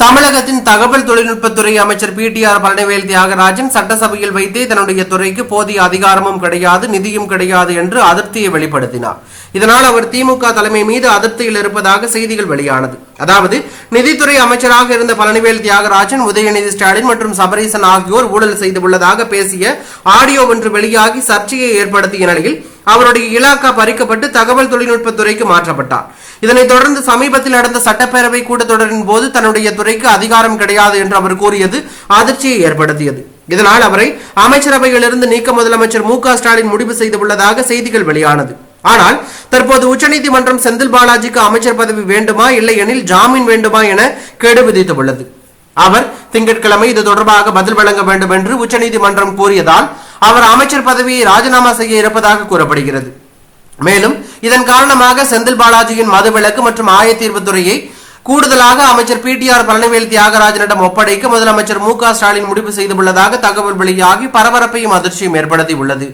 தமிழகத்தின் தகவல் தொழில்நுட்பத்துறை அமைச்சர் பிடிஆர் பழனிவேல் தியாகராஜன் சட்டசபையில் வைத்தே தன்னுடைய துறைக்கு போதிய அதிகாரமும் கிடையாது நிதியும் கிடையாது என்று அதிருப்தியை வெளிப்படுத்தினார். இதனால் அவர் திமுக தலைமை மீது அதிருப்தியில் இருப்பதாக செய்திகள் வெளியானது. அதாவது நிதித்துறை அமைச்சராக இருந்த பழனிவேல் தியாகராஜன் உதயநிதி ஸ்டாலின் மற்றும் சபரீசன் ஆகியோர் ஊழல் செய்துள்ளதாக பேசிய ஆடியோ ஒன்று வெளியாகி சர்ச்சையை ஏற்படுத்திய நிலையில் அவருடைய இலாக்கா பறிக்கப்பட்டு தகவல் தொழில்நுட்பத்துறைக்கு மாற்றப்பட்டார். இதனைத் தொடர்ந்து சமீபத்தில் நடந்த சட்டப்பேரவை கூட்டத்தொடரின் போது தன்னுடைய துறைக்கு அதிகாரம் கிடையாது என்று அவர் கூறியது அதிர்ச்சியை ஏற்படுத்தியது. இதனால் அவரை அமைச்சரவையிலிருந்து நீக்க முதலமைச்சர் மு ஸ்டாலின் முடிவு செய்துள்ளதாக செய்திகள் வெளியானது. ஆனால் தற்போது உச்சநீதிமன்றம் செந்தில் பாலாஜிக்கு அமைச்சர் பதவி வேண்டுமா இல்லை எனில் ஜாமீன் வேண்டுமா என கெடு விதித்துள்ளது. அவர் திங்கட்கிழமை இது தொடர்பாக பதில் வழங்க வேண்டும் என்று உச்சநீதிமன்றம் கூறியதால் அவர் அமைச்சர் பதவியை ராஜினாமா செய்ய இருப்பதாக கூறப்படுகிறது. மேலும் இதன் காரணமாக செந்தில் பாலாஜியின் மதுவிலக்கு மற்றும் ஆயத்தீர்வு துறையை கூடுதலாக அமைச்சர் பிடிஆர் பழனிவேல் தியாகராஜனிடம் ஒப்படைக்க முதலமைச்சர் மு க ஸ்டாலின் முடிவு செய்துள்ளதாக தகவல் வெளியாகி பரபரப்பையும் அதிர்ச்சியும் ஏற்படுத்தி உள்ளது